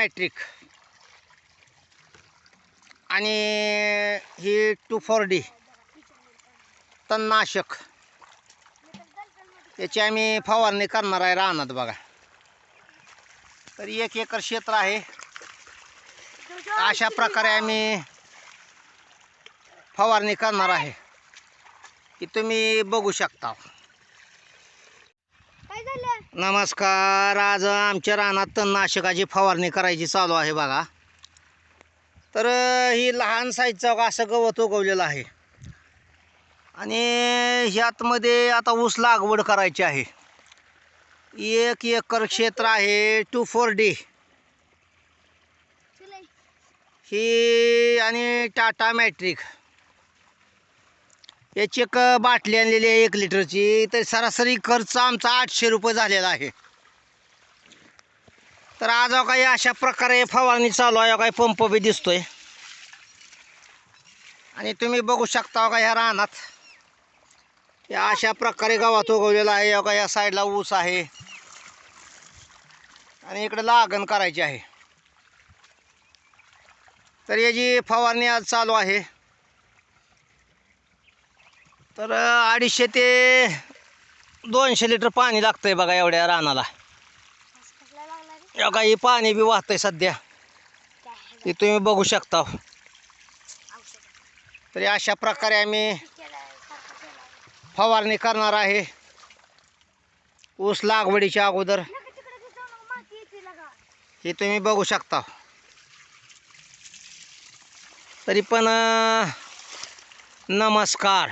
Matric आणि ही to four D तणनाशक. याची आम्ही फवारणी करणार आहे रानात बघा. तर एक एकर क्षेत्र आहे. अशा प्रकारे आम्ही फवारणी करणार आहे. की तुम्ही बघू शकता. नमस्कार आज आमच्या रानात तणनाशकाची फवारणी करायची चालू आहे बघा. तर ही लहान साईजचा असं गवत उगवलेलं आहे. आणि ह्यातमध्ये आता ऊस लागवड करायची आहे. एक एकर क्षेत्र आहे टू फोर डी ही आणि टाटा मॅट्रिक. याची एक बाटली आणलेली आहे एक लिटरची. तर सरासरी खर्च आमचा आठशे रुपये झालेला आहे. तर आज काही अशा प्रकारे फवारणी चालू आहे काही पंप बी दिसतोय. आणि तुम्ही बघू शकता अहो का ह्या रानात. या अशा प्रकारे गावात उगवलेला आहे का या साईडला ऊस आहे. आणि इकडे लागण करायची आहे. तर याची फवारणी आज चालू आहे तर अडीचशे ते दोनशे लिटर पाणी लागतंय बघा एवढ्या रानाला. कसला लागला पाणी बी वाहतंय सध्या. ते तुम्ही बघू शकता. तरी अशा प्रकारे आम्ही फवारणी करणार आहे. ऊस लागवडीच्या अगोदर. हे तुम्ही बघू शकता. तरी पण नमस्कार.